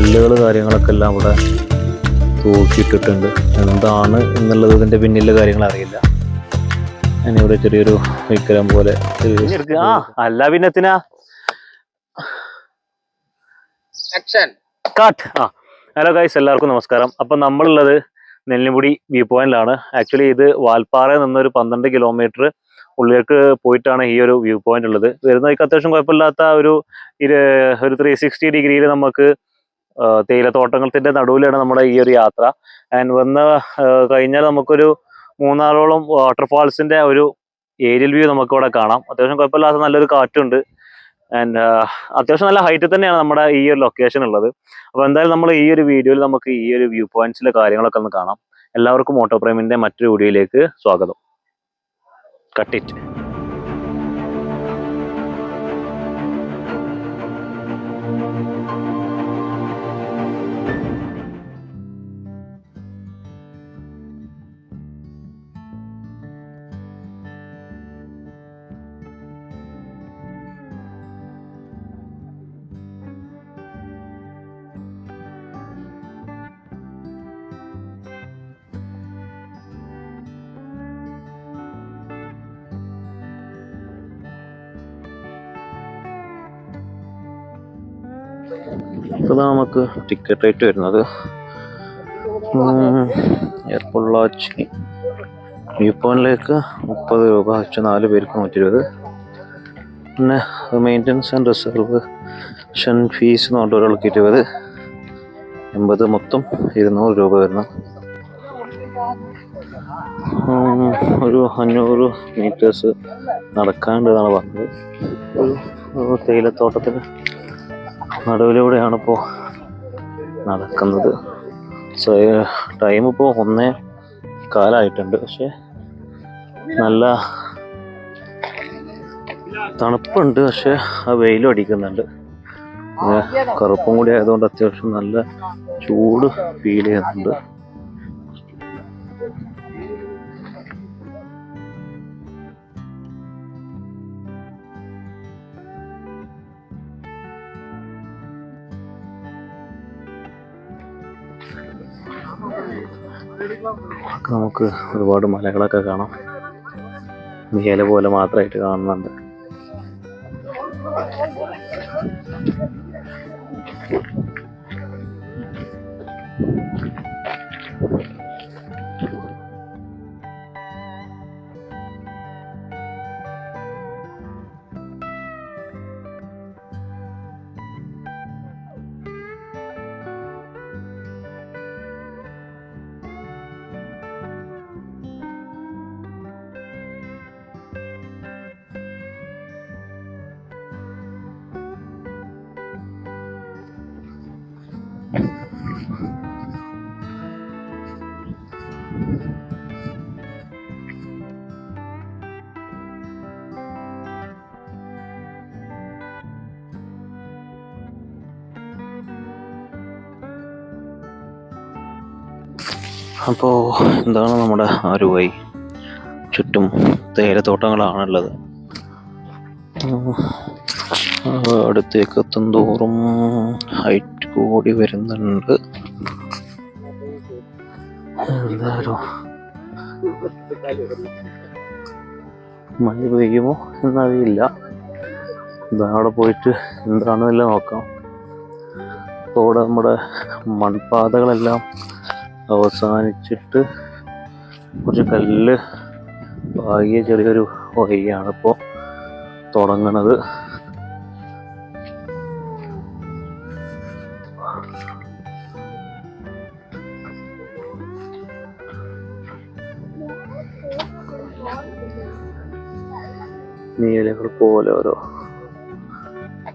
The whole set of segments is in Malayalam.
കല്ലുകൾ കാര്യങ്ങളൊക്കെ എല്ലാം ഇവിടെ തൂക്കിയിട്ടിട്ടുണ്ട്. എന്താണ് എന്നുള്ളത് ഇതിന്റെ പിന്നിലെ കാര്യങ്ങൾ അറിയില്ല. ഇവിടെ ചെറിയൊരു വിഗ്രഹം പോലെ അല്ല പിന്നെത്തിനാ ആക്ഷൻ കട്ട് ആ. ഹലോ ഗൈസ് എല്ലാവർക്കും നമസ്കാരം. അപ്പം നമ്മളുള്ളത് നെല്ലിമുടി വ്യൂ പോയിന്റിലാണ്. ആക്ച്വലി ഇത് വാൽപ്പാറയിൽ നിന്നൊരു പന്ത്രണ്ട് കിലോമീറ്റർ ഉള്ളിലേക്ക് പോയിട്ടാണ് ഈ ഒരു വ്യൂ പോയിന്റ് ഉള്ളത്. വരുന്നതൊക്കെ അത്യാവശ്യം കുഴപ്പമില്ലാത്ത ഒരു ഒരു ത്രീ സിക്സ്റ്റി ഡിഗ്രിയിൽ നമുക്ക് ആ, തേയിലത്തോട്ടങ്ങളുടെ നടുവിലാണ് നമ്മുടെ ഈ ഒരു യാത്ര. ആൻഡ് വന്ന് കഴിഞ്ഞാൽ നമുക്കൊരു മൂന്നാറോളം വാട്ടർഫാൾസിന്റെ ഒരു ഏരിയൽ വ്യൂ നമുക്ക് ഇവിടെ കാണാം. അത്യാവശ്യം കുഴപ്പമില്ലാത്ത നല്ലൊരു കാറ്റുണ്ട്. ആൻഡ് അത്യാവശ്യം നല്ല ഹൈറ്റിൽ തന്നെയാണ് നമ്മുടെ ഈ ഒരു ലൊക്കേഷൻ ഉള്ളത്. അപ്പോൾ എന്തായാലും നമ്മൾ ഈ ഒരു വീഡിയോയിൽ നമുക്ക് ഈ ഒരു വ്യൂ പോയിന്റ്സിലെ കാര്യങ്ങളൊക്കെ ഒന്ന് കാണാം. എല്ലാവർക്കും ഓട്ടോ പ്രേമിന്റെ മറ്റൊരു വീഡിയോയിലേക്ക് സ്വാഗതം. കട്ടിറ്റ് ഇതാണ് നമുക്ക് ടിക്കറ്റ് റേറ്റ് വരുന്നത്. എയർപൊള്ളാച്ചി വ്യൂ പോയിന്റിലേക്ക് മുപ്പത് രൂപ വെച്ച് നാല് പേർക്ക് നൂറ്റി ഇരുപത് പിന്നെ മെയിന്റനൻസ് ആൻഡ് റിസർവേഷൻ ഫീസ് എന്ന് പറഞ്ഞ ഒരാൾക്ക് ഇരുപത്. എൺപത് മൊത്തം ഇരുന്നൂറ് രൂപ വരുന്നു. ഒരു അഞ്ഞൂറ് മീറ്റേഴ്സ് നടക്കാണ്ട് എന്നാണ് പറഞ്ഞത് ഒരു തേയിലത്തോട്ടത്തിന് നടുവിലൂടെയാണ് ഇപ്പോൾ നടക്കുന്നത്. സോ ടൈം ഇപ്പോൾ ഒന്നേ കാലായിട്ടുണ്ട്. പക്ഷെ നല്ല തണുപ്പുണ്ട്. പക്ഷെ ആ വെയിലും അടിക്കുന്നുണ്ട്. കറുപ്പും കൂടി ആയതുകൊണ്ട് അത്യാവശ്യം നല്ല ചൂട് ഫീൽ ചെയ്യുന്നുണ്ട്. നമുക്ക് ഒരുപാട് മലകളൊക്കെ കാണാം. നീല പോലെ മാത്രമായിട്ട് കാണുന്നുണ്ട്. അപ്പോൾ എന്താണ് നമ്മുടെ ആ ഒരു വഴി? ചുറ്റും തേയിലത്തോട്ടങ്ങളാണുള്ളത്. അടുത്തേക്ക് എത്തും തോറും ഹൈറ്റ് കൂടി വരുന്നുണ്ട്. എന്തായാലും മഴ പെയ്യുമോ എന്നറിയില്ല അവിടെ പോയിട്ട് എന്താണെന്നല്ല നോക്കാം. ഇപ്പോൾ ഇവിടെ നമ്മുടെ മൺപാതകളെല്ലാം അവസാനിച്ചിട്ട് കുറച്ച് കല്ല് പാകിയ ചെറിയൊരു വഴിയാണിപ്പോൾ തുടങ്ങണത്. നീലകൾ പോലെ ഓരോ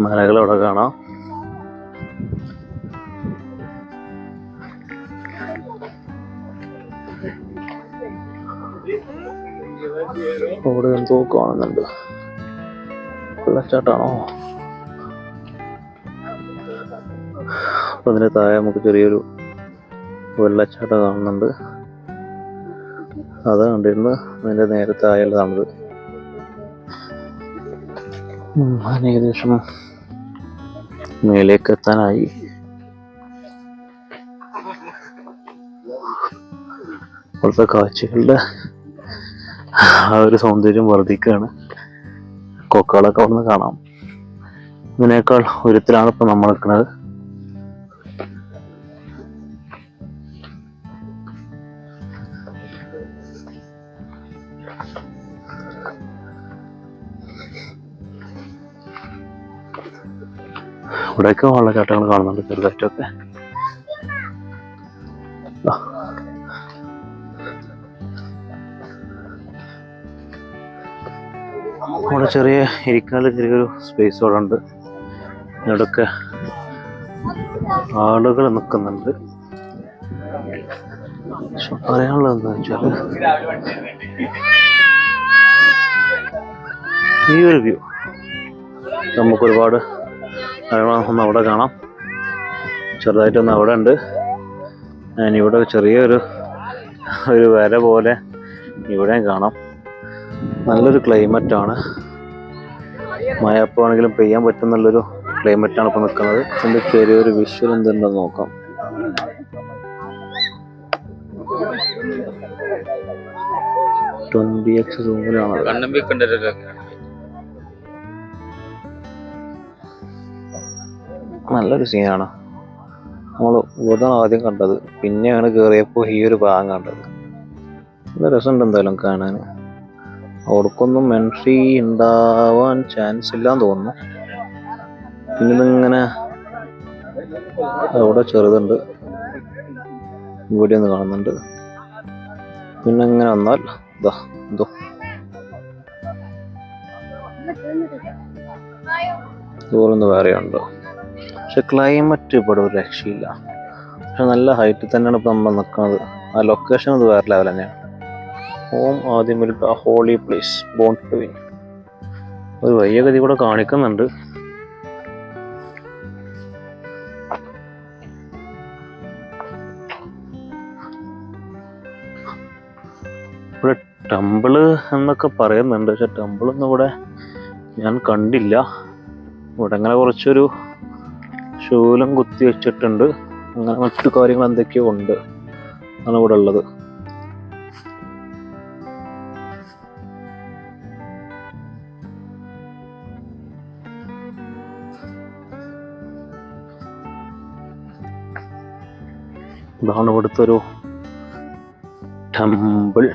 മലകൾ അവിടെ കാണാം. അവിടെ എന്തോ കാണുന്നുണ്ട്. വെള്ളച്ചാട്ടാണോ അപ്പൊ അതിന് താഴെ നമുക്ക് ചെറിയൊരു വെള്ളച്ചാട്ടം കാണുന്നുണ്ട്. അത് കണ്ടിരുന്നു അതിന്റെ നേരെ താഴെയുള്ളതാണിത്. ഞാൻ ഏകദേശം മേലേക്ക് എത്താനായി ഇപ്പോഴത്തെ കാഴ്ചകളുടെ ആ ഒരു സൗന്ദര്യം വർദ്ധിക്കുകയാണ്. കൊക്കകളൊക്കെ അവിടുന്ന് കാണാം. ഇതിനേക്കാൾ ഉയരത്തിലാണ് ഇപ്പൊ നമ്മൾ നിൽക്കുന്നത്. ഇവിടെയൊക്കെ വെള്ളച്ചാട്ടങ്ങൾ കാണുന്നുണ്ട് ചെറുതായിട്ടൊക്കെ. അവിടെ ചെറിയ ഇരിക്കാനുള്ള ചെറിയൊരു സ്പേസ് അവിടെ ഉണ്ട്. ഇവിടെയൊക്കെ ആളുകൾ നിൽക്കുന്നുണ്ട്. പക്ഷെ പറയാനുള്ളത് എന്താ വെച്ചാൽ ഈ ഒരു വ്യൂ. നമുക്ക് ഒരുപാട് ഒന്ന് അവിടെ കാണാം. ചെറുതായിട്ടൊന്ന് അവിടെ ഉണ്ട്. ഞാനിവിടെ ചെറിയൊരു ഒരു വര പോലെ ഇവിടെയും കാണാം. നല്ലൊരു ക്ലൈമറ്റാണ് മഴ എപ്പോൾ ആണെങ്കിലും പെയ്യാൻ പറ്റുന്നുള്ളൊരു ക്ലൈമറ്റ് ആണ് ഇപ്പോൾ നിൽക്കുന്നത്. ഇതിന്റെ ചെറിയൊരു വിഷ്വൽ എന്തുണ്ടെന്ന് നോക്കാം. ട്വന്റി എക്സ് സൂമിലാണ് നല്ലൊരു സീനാണ് നമ്മൾ ഇവിടുന്ന് ആദ്യം കണ്ടത്. പിന്നെയാണ് കയറിയപ്പോൾ ഈ ഒരു ഭാഗം കണ്ടത്. നല്ല രസമുണ്ട് എന്തായാലും കാണാൻ അവർക്കൊന്നും എൻട്രി ഉണ്ടാവാൻ ചാൻസ് ഇല്ലാന്ന് തോന്നുന്നു. പിന്നെ ഇതിങ്ങനെ അവിടെ ചെറുതുണ്ട്. ഇവിടെ ഒന്ന് കാണുന്നുണ്ട്. പിന്നെ ഇങ്ങനെ വന്നാൽ ഇതാ എന്തോ. ഇതുപോലൊന്ന് വേറെ ഉണ്ടോ പക്ഷെ ക്ലൈമറ്റ് ഇവിടെ ഒരു രക്ഷയില്ല. പക്ഷെ നല്ല ഹൈറ്റിൽ തന്നെയാണ് ഇപ്പം നമ്മൾ നിൽക്കുന്നത് ആ ലൊക്കേഷൻ അത് വേറെ ലെവൽ തന്നെയാണ്. ഹോം ആദ്യം ഒരു holy place born to win ഒരു വലിയ ഗതി കൂടെ കാണിക്കുന്നുണ്ട്. ഇവിടെ ടെമ്പിൾ എന്നൊക്കെ പറയുന്നുണ്ട്. പക്ഷെ ടെമ്പിളൊന്നും ഇവിടെ ഞാൻ കണ്ടില്ല. ഇവിടെ അങ്ങനെ കുറച്ചൊരു ശൂലം കുത്തി വെച്ചിട്ടുണ്ട്. അങ്ങനെ മറ്റു കാര്യങ്ങൾ എന്തൊക്കെയോ ഉണ്ട്. ആണ് ഇവിടെ ഉള്ളത്. ഇതാണ് ഇവിടുത്തെ ഒരു ടെമ്പിൾ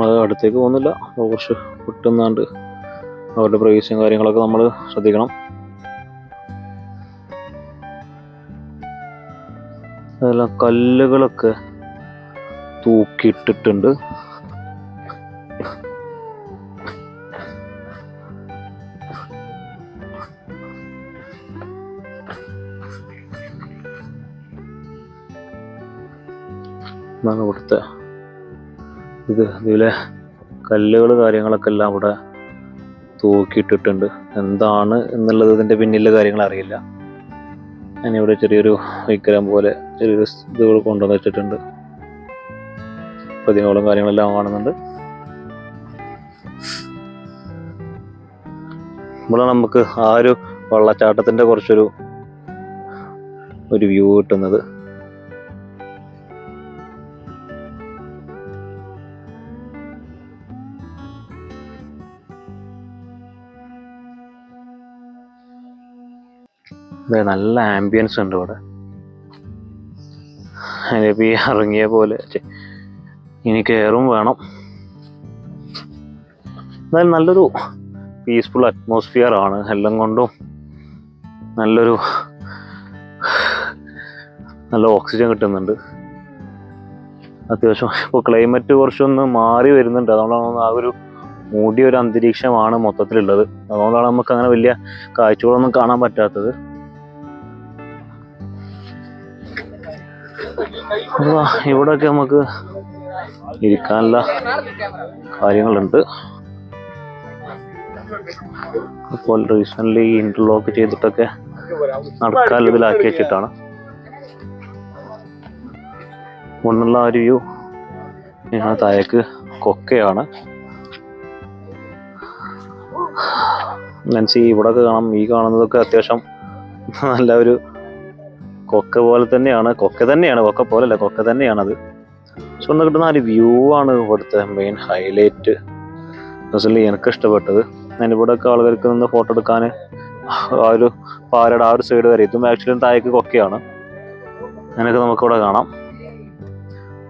അടുത്തേക്ക് പോകുന്നില്ല. കുറച്ച് പൊട്ടുന്നാണ്ട് അവരുടെ പ്രൈസും കാര്യങ്ങളൊക്കെ നമ്മൾ ശ്രദ്ധിക്കണം. അതെല്ലാം കല്ലുകളൊക്കെ തൂക്കിയിട്ടിട്ടുണ്ട്. ഇവിടുത്തെ ഇത് ഇതിലെ കല്ലുകൾ കാര്യങ്ങളൊക്കെ എല്ലാം ഇവിടെ തൂക്കിയിട്ടിട്ടുണ്ട്. എന്താണ് എന്നുള്ളത് ഇതിന്റെ പിന്നിലെ കാര്യങ്ങൾ അറിയില്ല. ഞാനിവിടെ ചെറിയൊരു വിഗ്രഹം പോലെ ചെറിയൊരു ഇതുകൾ കൊണ്ടുവന്ന് വെച്ചിട്ടുണ്ട്. പ്രതിമകളും കാര്യങ്ങളെല്ലാം കാണുന്നുണ്ട്. ഇവിടെ നമുക്ക് ആ ഒരു വെള്ളച്ചാട്ടത്തിന്റെ കുറച്ചൊരു ഒരു വ്യൂ കിട്ടുന്നത്. നല്ല ആംബിയൻസ് ഉണ്ട് ഇവിടെ. അതിപ്പോൾ ഈ ഇറങ്ങിയ പോലെ ഇനി കയറും വേണം. എന്നാലും നല്ലൊരു പീസ്ഫുൾ അറ്റ്മോസ്ഫിയർ ആണ്. എല്ലാം കൊണ്ടും നല്ലൊരു നല്ല ഓക്സിജൻ കിട്ടുന്നുണ്ട്. അത്യാവശ്യം ഇപ്പോൾ ക്ലൈമറ്റ് കുറച്ചൊന്ന് മാറി വരുന്നുണ്ട്. അതുകൊണ്ടാണ് ആ ഒരു മൂടിയ ഒരു അന്തരീക്ഷമാണ് മൊത്തത്തിലുള്ളത്. അതുകൊണ്ടാണ് നമുക്ക് അങ്ങനെ വലിയ കാഴ്ചകളൊന്നും കാണാൻ പറ്റാത്തത്. ഇവിടെയൊക്കെ നമുക്ക് ഇരിക്കാനുള്ള കാര്യങ്ങളുണ്ട്. അപ്പോൾ റീസെന്റ് ഇന്റർലോക്ക് ചെയ്തിട്ടൊക്കെ നടക്കാൻ വെച്ചിട്ടാണ്. മുന്നുള്ള ആ ഒരു വ്യൂ ഞാൻ താഴേക്ക് കൊക്കയാണ്. നെൻസി ഇവിടൊക്കെ കാണാം. ഈ കാണുന്നതൊക്കെ അത്യാവശ്യം നല്ല ഒരു കൊക്ക പോലെ തന്നെയാണ്. കൊക്ക തന്നെയാണ്. കൊക്ക പോലല്ല കൊക്ക തന്നെയാണത്. സോ ഒന്ന് കിട്ടുന്ന ആ ഒരു വ്യൂ ആണ് ഇവിടുത്തെ മെയിൻ ഹൈലൈറ്റ് പേഴ്സണലി എനിക്ക് ഇഷ്ടപ്പെട്ടത്. ഞാൻ ഇവിടെയൊക്കെ ആളുകൾക്ക് നിന്ന് ഫോട്ടോ എടുക്കാൻ ആ ഒരു പാറയുടെ ആ ഒരു സൈഡ് വരെ. ഇതും ആക്ച്വലി താഴേക്ക് കൊക്കയാണ്. അങ്ങനെയൊക്കെ നമുക്കിവിടെ കാണാം.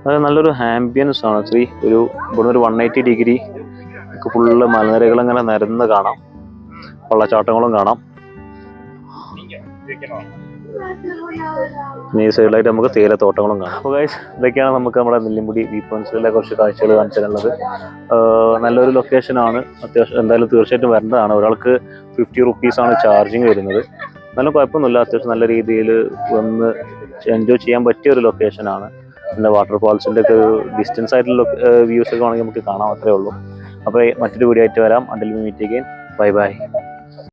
അത് നല്ലൊരു ആംബിയൻസ് ആണ്. ശ്രീ ഒരു ഇവിടെ ഒരു വൺ എയ്റ്റി ഡിഗ്രി ഫുള്ള് മലനിരകൾ അങ്ങനെ നിരന്ന് കാണാം. വെള്ളച്ചാട്ടങ്ങളും കാണാം. ഈ നമുക്ക് തേയിലത്തോട്ടങ്ങളും കാണാം. അപ്പോൾ ഗൈസ് ഇതൊക്കെയാണ് നമുക്ക് നമ്മുടെ നെല്ലിമുടി വ്യൂ പോയിന്റ്സിലെ കുറച്ച് കാഴ്ചകൾ കാണിച്ചിട്ടുള്ളത് നല്ലൊരു ലൊക്കേഷനാണ് അത്യാവശ്യം എന്തായാലും തീർച്ചയായിട്ടും വരേണ്ടതാണ്. ഒരാൾക്ക് ഫിഫ്റ്റി റുപ്പീസാണ് ചാർജിങ് വരുന്നത്. നല്ല കുഴപ്പമൊന്നുമില്ല. അത്യാവശ്യം നല്ല രീതിയിൽ വന്ന് എൻജോയ് ചെയ്യാൻ പറ്റിയ ഒരു ലൊക്കേഷനാണ് പിന്നെ വാട്ടർഫാൾസിന്റെ ഒക്കെ ഒരു ഡിസ്റ്റൻസ് ആയിട്ടുള്ള വ്യൂസ് ഒക്കെ വേണമെങ്കിൽ നമുക്ക് കാണാം. അത്രേ ഉള്ളൂ. അപ്പോൾ മറ്റൊരു വീഡിയോ ആയിട്ട് വരാം. അണ്ടിൽ മീറ്റ് ചെയ്യുകയും ബൈ ബൈ